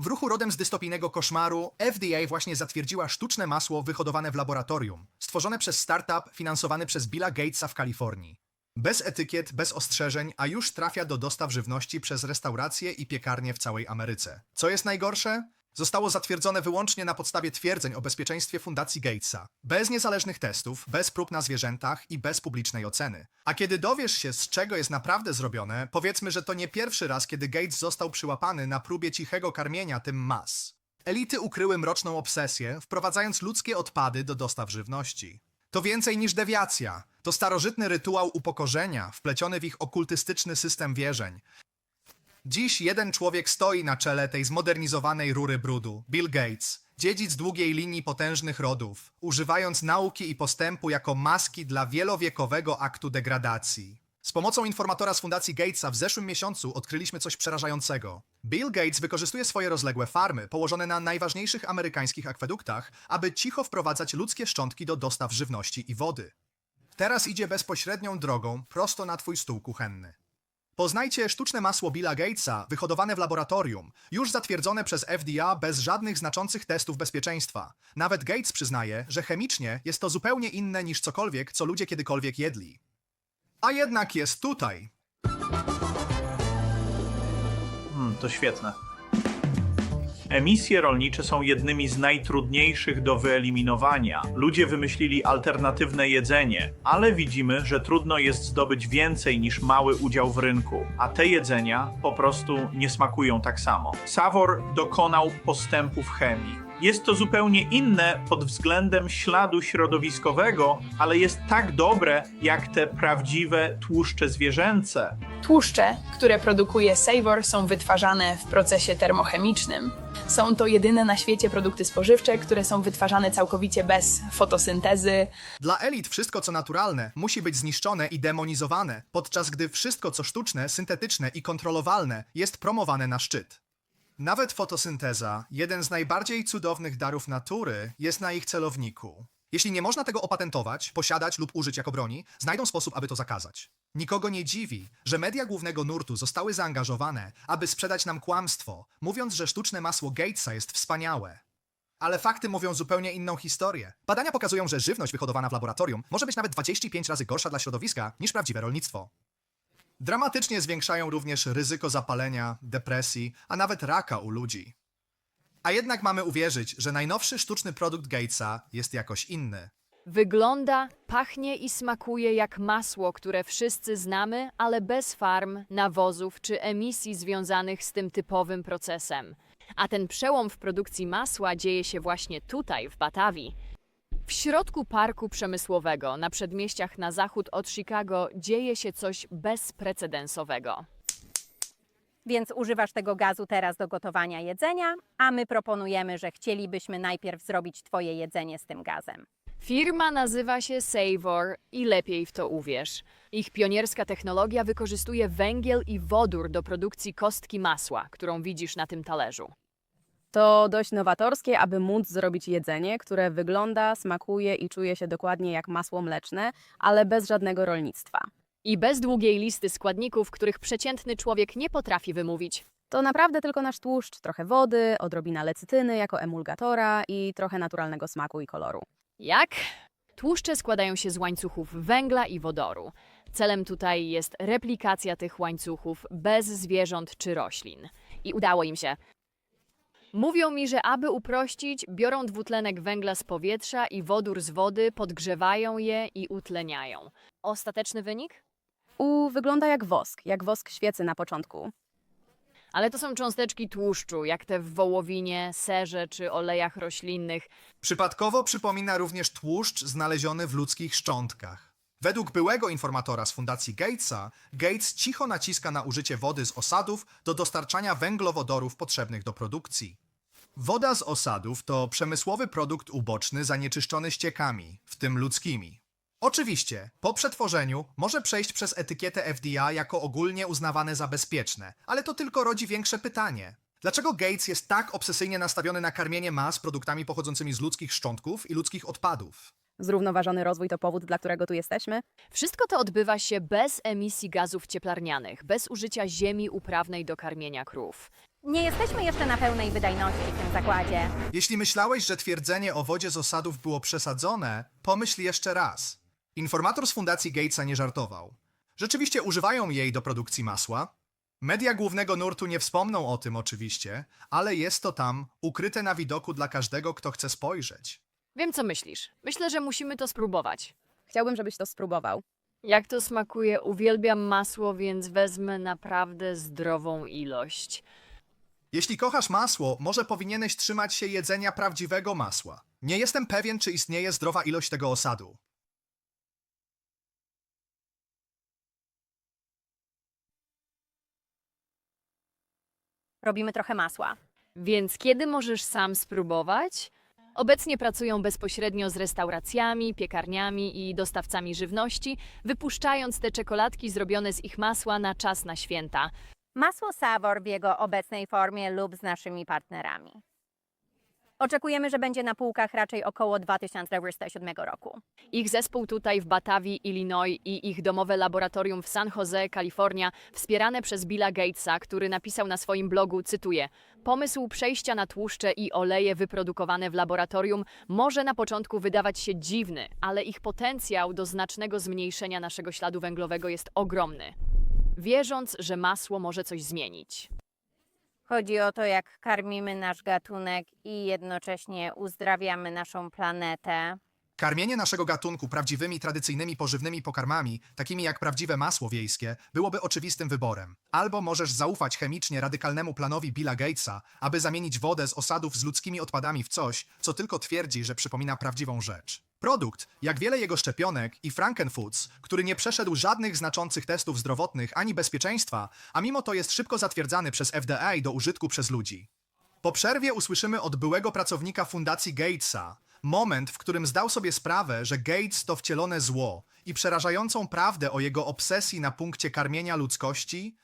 W ruchu rodem z dystopijnego koszmaru FDA właśnie zatwierdziła sztuczne masło wyhodowane w laboratorium, stworzone przez startup finansowany przez Billa Gatesa w Kalifornii. Bez etykiet, bez ostrzeżeń, a już trafia do dostaw żywności przez restauracje i piekarnie w całej Ameryce. Co jest najgorsze? Zostało zatwierdzone wyłącznie na podstawie twierdzeń o bezpieczeństwie Fundacji Gatesa. Bez niezależnych testów, bez prób na zwierzętach i bez publicznej oceny. A kiedy dowiesz się, z czego jest naprawdę zrobione, powiedzmy, że to nie pierwszy raz, kiedy Gates został przyłapany na próbie cichego karmienia tym mas. Elity ukryły mroczną obsesję, wprowadzając ludzkie odpady do dostaw żywności. To więcej niż dewiacja. To starożytny rytuał upokorzenia, wpleciony w ich okultystyczny system wierzeń. Dziś jeden człowiek stoi na czele tej zmodernizowanej rury brudu Bill Gates, dziedzic długiej linii potężnych rodów, używając nauki i postępu jako maski dla wielowiekowego aktu degradacji. Z pomocą informatora z Fundacji Gatesa w zeszłym miesiącu odkryliśmy coś przerażającego. Bill Gates wykorzystuje swoje rozległe farmy, położone na najważniejszych amerykańskich akweduktach, aby cicho wprowadzać ludzkie szczątki do dostaw żywności i wody. Teraz idzie bezpośrednią drogą prosto na twój stół kuchenny. Poznajcie sztuczne masło Billa Gatesa, wyhodowane w laboratorium, już zatwierdzone przez FDA bez żadnych znaczących testów bezpieczeństwa. Nawet Gates przyznaje, że chemicznie jest to zupełnie inne niż cokolwiek, co ludzie kiedykolwiek jedli. A jednak jest tutaj. Hmm, to świetne. Emisje rolnicze są jednymi z najtrudniejszych do wyeliminowania. Ludzie wymyślili alternatywne jedzenie, ale widzimy, że trudno jest zdobyć więcej niż mały udział w rynku, a te jedzenia po prostu nie smakują tak samo. Savor dokonał postępu w chemii. Jest to zupełnie inne pod względem śladu środowiskowego, ale jest tak dobre jak te prawdziwe tłuszcze zwierzęce. Tłuszcze, które produkuje Savor, są wytwarzane w procesie termochemicznym. Są to jedyne na świecie produkty spożywcze, które są wytwarzane całkowicie bez fotosyntezy. Dla elit wszystko co naturalne musi być zniszczone i demonizowane, podczas gdy wszystko co sztuczne, syntetyczne i kontrolowalne jest promowane na szczyt. Nawet fotosynteza, jeden z najbardziej cudownych darów natury, jest na ich celowniku. Jeśli nie można tego opatentować, posiadać lub użyć jako broni, znajdą sposób, aby to zakazać. Nikogo nie dziwi, że media głównego nurtu zostały zaangażowane, aby sprzedać nam kłamstwo, mówiąc, że sztuczne masło Gatesa jest wspaniałe. Ale fakty mówią zupełnie inną historię. Badania pokazują, że żywność wyhodowana w laboratorium może być nawet 25 razy gorsza dla środowiska niż prawdziwe rolnictwo. Dramatycznie zwiększają również ryzyko zapalenia, depresji, a nawet raka u ludzi. A jednak mamy uwierzyć, że najnowszy sztuczny produkt Gatesa jest jakoś inny. Wygląda, pachnie i smakuje jak masło, które wszyscy znamy, ale bez farm, nawozów czy emisji związanych z tym typowym procesem. A ten przełom w produkcji masła dzieje się właśnie tutaj, w Batawii. W środku parku przemysłowego, na przedmieściach na zachód od Chicago, dzieje się coś bezprecedensowego. Więc używasz tego gazu teraz do gotowania jedzenia, a my proponujemy, że chcielibyśmy najpierw zrobić Twoje jedzenie z tym gazem. Firma nazywa się Savor i lepiej w to uwierz. Ich pionierska technologia wykorzystuje węgiel i wodór do produkcji kostki masła, którą widzisz na tym talerzu. To dość nowatorskie, aby móc zrobić jedzenie, które wygląda, smakuje i czuje się dokładnie jak masło mleczne, ale bez żadnego rolnictwa. I bez długiej listy składników, których przeciętny człowiek nie potrafi wymówić. To naprawdę tylko nasz tłuszcz, trochę wody, odrobina lecytyny jako emulgatora i trochę naturalnego smaku i koloru. Jak? Tłuszcze składają się z łańcuchów węgla i wodoru. Celem tutaj jest replikacja tych łańcuchów bez zwierząt czy roślin. I udało im się. Mówią mi, że aby uprościć, biorą dwutlenek węgla z powietrza i wodór z wody, podgrzewają je i utleniają. Ostateczny wynik? U wygląda jak wosk, jak wosk świecy na początku. Ale to są cząsteczki tłuszczu, jak te w wołowinie, serze czy olejach roślinnych. Przypadkowo przypomina również tłuszcz znaleziony w ludzkich szczątkach. Według byłego informatora z Fundacji Gatesa, Gates cicho naciska na użycie wody z osadów do dostarczania węglowodorów potrzebnych do produkcji. Woda z osadów to przemysłowy produkt uboczny zanieczyszczony ściekami, w tym ludzkimi. Oczywiście, po przetworzeniu może przejść przez etykietę FDA jako ogólnie uznawane za bezpieczne, ale to tylko rodzi większe pytanie. Dlaczego Gates jest tak obsesyjnie nastawiony na karmienie mas produktami pochodzącymi z ludzkich szczątków i ludzkich odpadów? Zrównoważony rozwój to powód, dla którego tu jesteśmy? Wszystko to odbywa się bez emisji gazów cieplarnianych, bez użycia ziemi uprawnej do karmienia krów. Nie jesteśmy jeszcze na pełnej wydajności w tym zakładzie. Jeśli myślałeś, że twierdzenie o wodzie z osadów było przesadzone, pomyśl jeszcze raz. Informator z Fundacji Gatesa nie żartował. Rzeczywiście używają jej do produkcji masła. Media głównego nurtu nie wspomną o tym oczywiście, ale jest to tam ukryte na widoku dla każdego, kto chce spojrzeć. Wiem, co myślisz. Myślę, że musimy to spróbować. Chciałbym, żebyś to spróbował. Jak to smakuje? Uwielbiam masło, więc wezmę naprawdę zdrową ilość. Jeśli kochasz masło, może powinieneś trzymać się jedzenia prawdziwego masła. Nie jestem pewien, czy istnieje zdrowa ilość tego osadu. Robimy trochę masła. Więc kiedy możesz sam spróbować? Obecnie pracują bezpośrednio z restauracjami, piekarniami i dostawcami żywności, wypuszczając te czekoladki zrobione z ich masła na czas na święta. Masło Savor w jego obecnej formie lub z naszymi partnerami. Oczekujemy, że będzie na półkach raczej około 2027 roku. Ich zespół tutaj w Batavii, Illinois i ich domowe laboratorium w San Jose, Kalifornia, wspierane przez Billa Gatesa, który napisał na swoim blogu, cytuję, Pomysł przejścia na tłuszcze i oleje wyprodukowane w laboratorium może na początku wydawać się dziwny, ale ich potencjał do znacznego zmniejszenia naszego śladu węglowego jest ogromny. Wierząc, że masło może coś zmienić. Chodzi o to, jak karmimy nasz gatunek i jednocześnie uzdrawiamy naszą planetę. Karmienie naszego gatunku prawdziwymi tradycyjnymi pożywnymi pokarmami, takimi jak prawdziwe masło wiejskie, byłoby oczywistym wyborem. Albo możesz zaufać chemicznie radykalnemu planowi Billa Gatesa, aby zamienić wodę z osadów z ludzkimi odpadami w coś, co tylko twierdzi, że przypomina prawdziwą rzecz. Produkt, jak wiele jego szczepionek i Frankenfoods, który nie przeszedł żadnych znaczących testów zdrowotnych ani bezpieczeństwa, a mimo to jest szybko zatwierdzany przez FDA do użytku przez ludzi. Po przerwie usłyszymy od byłego pracownika Fundacji Gatesa moment, w którym zdał sobie sprawę, że Gates to wcielone zło i przerażającą prawdę o jego obsesji na punkcie karmienia ludzkości.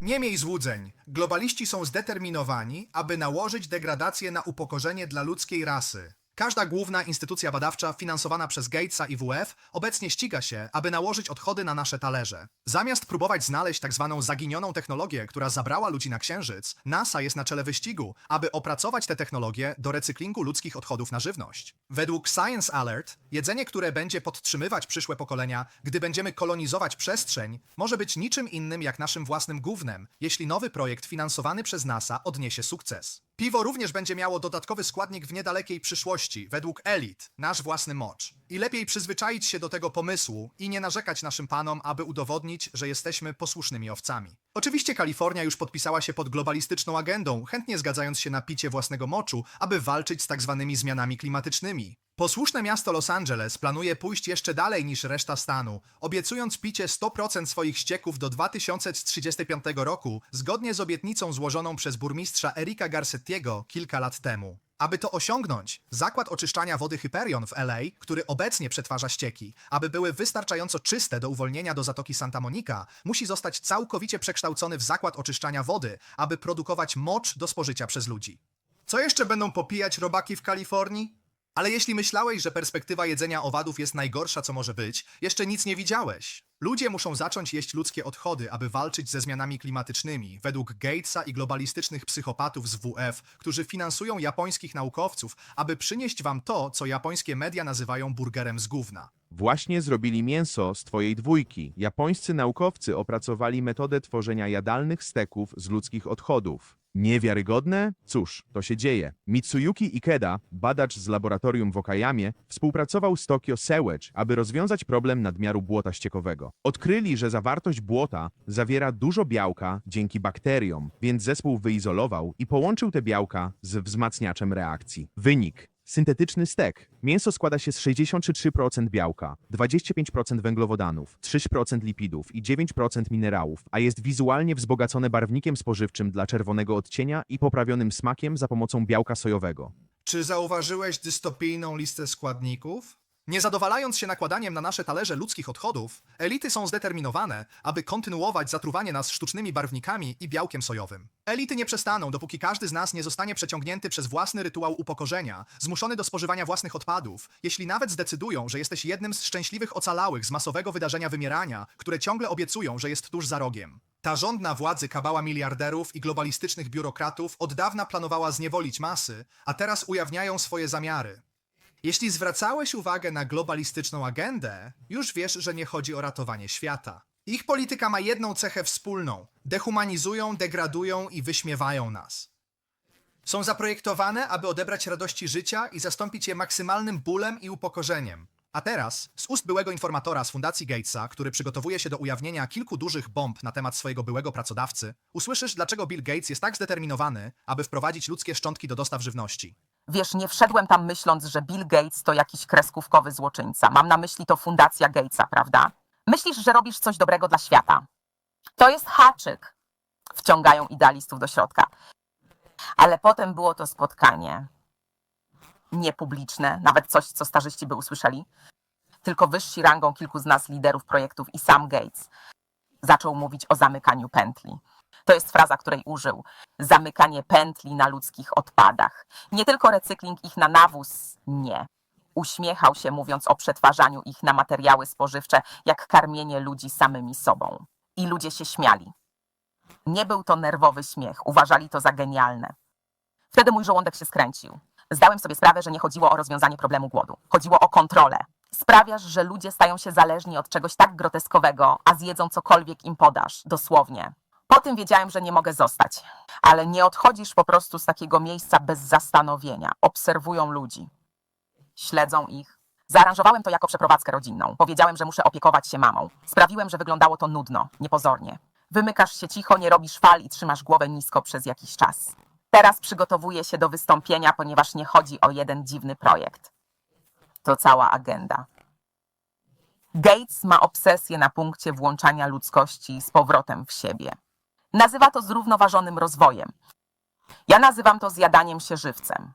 Nie miej złudzeń. Globaliści są zdeterminowani, aby nałożyć degradację na upokorzenie dla ludzkiej rasy. Każda główna instytucja badawcza finansowana przez Gatesa i WF obecnie ściga się, aby nałożyć odchody na nasze talerze. Zamiast próbować znaleźć tak zwaną zaginioną technologię, która zabrała ludzi na Księżyc, NASA jest na czele wyścigu, aby opracować tę technologię do recyklingu ludzkich odchodów na żywność. Według Science Alert, jedzenie, które będzie podtrzymywać przyszłe pokolenia, gdy będziemy kolonizować przestrzeń, może być niczym innym jak naszym własnym gównem, jeśli nowy projekt finansowany przez NASA odniesie sukces. Piwo również będzie miało dodatkowy składnik w niedalekiej przyszłości, według elit, nasz własny mocz. I lepiej przyzwyczaić się do tego pomysłu i nie narzekać naszym panom, aby udowodnić, że jesteśmy posłusznymi owcami. Oczywiście Kalifornia już podpisała się pod globalistyczną agendą, chętnie zgadzając się na picie własnego moczu, aby walczyć z tak zwanymi zmianami klimatycznymi. Posłuszne miasto Los Angeles planuje pójść jeszcze dalej niż reszta stanu, obiecując picie 100% swoich ścieków do 2035 roku, zgodnie z obietnicą złożoną przez burmistrza Erika Garcettiego kilka lat temu. Aby to osiągnąć, zakład oczyszczania wody Hyperion w LA, który obecnie przetwarza ścieki, aby były wystarczająco czyste do uwolnienia do Zatoki Santa Monica, musi zostać całkowicie przekształcony w zakład oczyszczania wody, aby produkować mocz do spożycia przez ludzi. Co jeszcze będą popijać robaki w Kalifornii? Ale jeśli myślałeś, że perspektywa jedzenia owadów jest najgorsza, co może być, jeszcze nic nie widziałeś. Ludzie muszą zacząć jeść ludzkie odchody, aby walczyć ze zmianami klimatycznymi, według Gatesa i globalistycznych psychopatów z WF, którzy finansują japońskich naukowców, aby przynieść wam to, co japońskie media nazywają burgerem z gówna. Właśnie zrobili mięso z twojej dwójki. Japońscy naukowcy opracowali metodę tworzenia jadalnych steków z ludzkich odchodów. Niewiarygodne? Cóż, to się dzieje. Mitsuyuki Ikeda, badacz z laboratorium w Okayamie, współpracował z Tokyo Sewage, aby rozwiązać problem nadmiaru błota ściekowego. Odkryli, że zawartość błota zawiera dużo białka dzięki bakteriom, więc zespół wyizolował i połączył te białka z wzmacniaczem reakcji. Wynik Syntetyczny stek. Mięso składa się z 63% białka, 25% węglowodanów, 3% lipidów i 9% minerałów, a jest wizualnie wzbogacone barwnikiem spożywczym dla czerwonego odcienia i poprawionym smakiem za pomocą białka sojowego. Czy zauważyłeś dystopijną listę składników? Nie zadowalając się nakładaniem na nasze talerze ludzkich odchodów, elity są zdeterminowane, aby kontynuować zatruwanie nas sztucznymi barwnikami i białkiem sojowym. Elity nie przestaną, dopóki każdy z nas nie zostanie przeciągnięty przez własny rytuał upokorzenia, zmuszony do spożywania własnych odpadów, jeśli nawet zdecydują, że jesteś jednym z szczęśliwych ocalałych z masowego wydarzenia wymierania, które ciągle obiecują, że jest tuż za rogiem. Ta rządna władzy kabała miliarderów i globalistycznych biurokratów od dawna planowała zniewolić masy, a teraz ujawniają swoje zamiary. Jeśli zwracałeś uwagę na globalistyczną agendę, już wiesz, że nie chodzi o ratowanie świata. Ich polityka ma jedną cechę wspólną: dehumanizują, degradują i wyśmiewają nas. Są zaprojektowane, aby odebrać radości życia i zastąpić je maksymalnym bólem i upokorzeniem. A teraz, z ust byłego informatora z Fundacji Gatesa, który przygotowuje się do ujawnienia kilku dużych bomb na temat swojego byłego pracodawcy, usłyszysz, dlaczego Bill Gates jest tak zdeterminowany, aby wprowadzić ludzkie szczątki do dostaw żywności. Wiesz, nie wszedłem tam myśląc, że Bill Gates to jakiś kreskówkowy złoczyńca. Mam na myśli to fundacja Gatesa, prawda? Myślisz, że robisz coś dobrego dla świata. To jest haczyk. Wciągają idealistów do środka. Ale potem było to spotkanie. Niepubliczne, nawet coś, co starzyści by usłyszeli. Tylko wyżsi rangą kilku z nas liderów projektów i sam Gates zaczął mówić o zamykaniu pętli. To jest fraza, której użył. Zamykanie pętli na ludzkich odpadach. Nie tylko recykling ich na nawóz, nie. Uśmiechał się, mówiąc o przetwarzaniu ich na materiały spożywcze, jak karmienie ludzi samymi sobą. I ludzie się śmiali. Nie był to nerwowy śmiech, uważali to za genialne. Wtedy mój żołądek się skręcił. Zdałem sobie sprawę, że nie chodziło o rozwiązanie problemu głodu. Chodziło o kontrolę. Sprawiasz, że ludzie stają się zależni od czegoś tak groteskowego, a zjedzą cokolwiek im podasz, dosłownie. Po tym wiedziałem, że nie mogę zostać. Ale nie odchodzisz po prostu z takiego miejsca bez zastanowienia. Obserwują ludzi. Śledzą ich. Zaaranżowałem to jako przeprowadzkę rodzinną. Powiedziałem, że muszę opiekować się mamą. Sprawiłem, że wyglądało to nudno, niepozornie. Wymykasz się cicho, nie robisz fal i trzymasz głowę nisko przez jakiś czas. Teraz przygotowuję się do wystąpienia, ponieważ nie chodzi o jeden dziwny projekt. To cała agenda. Gates ma obsesję na punkcie włączania ludzkości z powrotem w siebie. Nazywa to zrównoważonym rozwojem. Ja nazywam to zjadaniem się żywcem.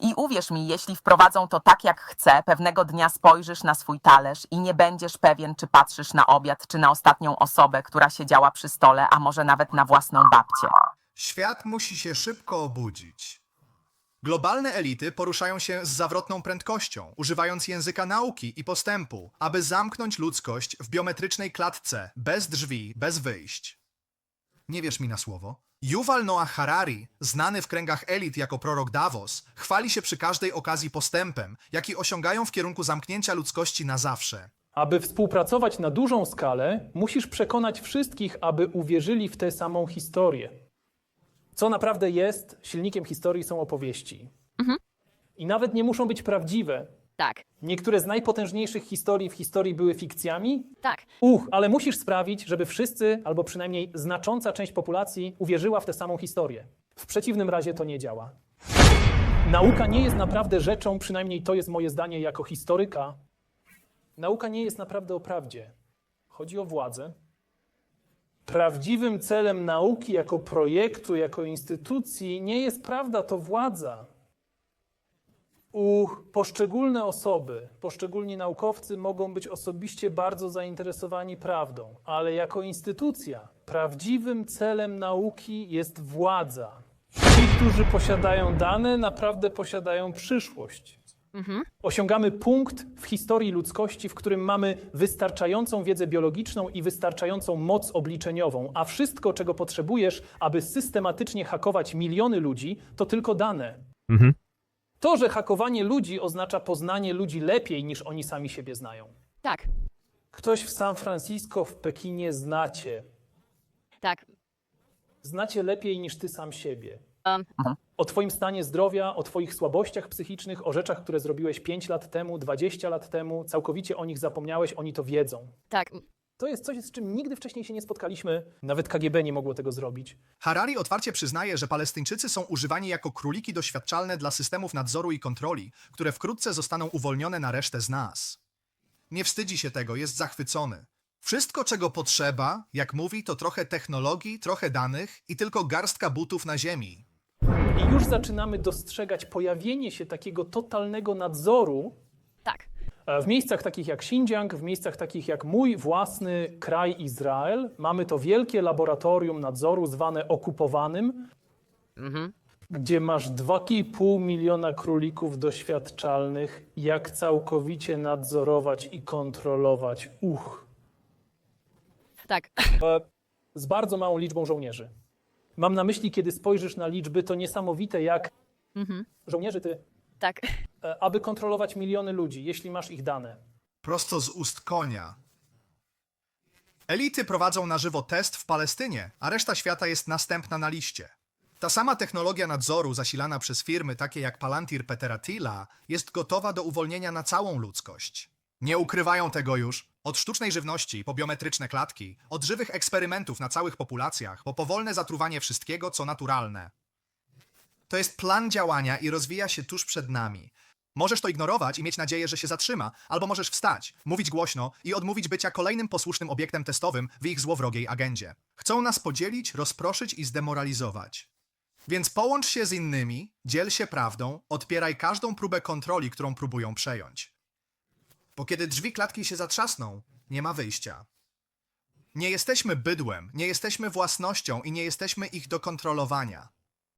I uwierz mi, jeśli wprowadzą to tak jak chcę, pewnego dnia spojrzysz na swój talerz i nie będziesz pewien, czy patrzysz na obiad, czy na ostatnią osobę, która siedziała przy stole, a może nawet na własną babcię. Świat musi się szybko obudzić. Globalne elity poruszają się z zawrotną prędkością, używając języka nauki i postępu, aby zamknąć ludzkość w biometrycznej klatce, bez drzwi, bez wyjść. Nie wierz mi na słowo? Yuval Noah Harari, znany w kręgach elit jako prorok Davos, chwali się przy każdej okazji postępem, jaki osiągają w kierunku zamknięcia ludzkości na zawsze. Aby współpracować na dużą skalę, musisz przekonać wszystkich, aby uwierzyli w tę samą historię. Co naprawdę jest silnikiem historii są opowieści. I nawet nie muszą być prawdziwe. Tak, Niektóre z najpotężniejszych historii w historii były fikcjami. tak. Uch, ale musisz sprawić, żeby wszyscy, albo przynajmniej znacząca część populacji, uwierzyła w tę samą historię. W przeciwnym razie to nie działa. Nauka nie jest naprawdę rzeczą, przynajmniej to jest moje zdanie jako historyka. Nauka nie jest naprawdę o prawdzie. Chodzi o władzę. Prawdziwym celem nauki jako projektu, jako instytucji nie jest prawda, to władza. U poszczególne osoby, poszczególni naukowcy mogą być osobiście bardzo zainteresowani prawdą, ale jako instytucja prawdziwym celem nauki jest władza. Ci, którzy posiadają dane, naprawdę posiadają przyszłość. Osiągamy punkt w historii ludzkości, w którym mamy wystarczającą wiedzę biologiczną i wystarczającą moc obliczeniową, a wszystko, czego potrzebujesz, aby systematycznie hakować miliony ludzi, to tylko dane. Mhm. To, że hakowanie ludzi oznacza poznanie ludzi lepiej niż oni sami siebie znają. Tak, Ktoś w San Francisco, w Pekinie znacie. tak. Znacie lepiej niż ty sam siebie. Um, O twoim stanie zdrowia, o twoich słabościach psychicznych, o rzeczach, które zrobiłeś 5 lat temu, 20 lat temu, całkowicie o nich zapomniałeś, oni to wiedzą. tak. To jest coś, z czym nigdy wcześniej się nie spotkaliśmy. Nawet KGB nie mogło tego zrobić. Harari otwarcie przyznaje, że Palestyńczycy są używani jako króliki doświadczalne dla systemów nadzoru i kontroli, które wkrótce zostaną uwolnione na resztę z nas. Nie wstydzi się tego, jest zachwycony. Wszystko, czego potrzeba, jak mówi, to trochę technologii, trochę danych i tylko garstka butów na ziemi. I już zaczynamy dostrzegać pojawienie się takiego totalnego nadzoru W miejscach takich jak Xinjiang, w miejscach takich jak mój własny kraj Izrael, mamy to wielkie laboratorium nadzoru zwane okupowanym, gdzie masz 2,5 miliona królików doświadczalnych, jak całkowicie nadzorować i kontrolować. Uch. Tak, E, z bardzo małą liczbą żołnierzy. Mam na myśli, kiedy spojrzysz na liczby, to niesamowite, jak żołnierzy ty, tak. E, aby kontrolować miliony ludzi, jeśli masz ich dane. Prosto z ust konia. Elity prowadzą na żywo test w Palestynie, a reszta świata jest następna na liście. Ta sama technologia nadzoru zasilana przez firmy takie jak Palantir Peteratila jest gotowa do uwolnienia na całą ludzkość. Nie ukrywają tego już. Od sztucznej żywności po biometryczne klatki, od żywych eksperymentów na całych populacjach, po powolne zatruwanie wszystkiego, co naturalne. To jest plan działania i rozwija się tuż przed nami. Możesz to ignorować i mieć nadzieję, że się zatrzyma, albo możesz wstać, mówić głośno i odmówić bycia kolejnym posłusznym obiektem testowym w ich złowrogiej agendzie. Chcą nas podzielić, rozproszyć i zdemoralizować. Więc połącz się z innymi, dziel się prawdą, odpieraj każdą próbę kontroli, którą próbują przejąć. Bo kiedy drzwi klatki się zatrzasną, nie ma wyjścia. Nie jesteśmy bydłem, nie jesteśmy własnością i nie jesteśmy ich do kontrolowania.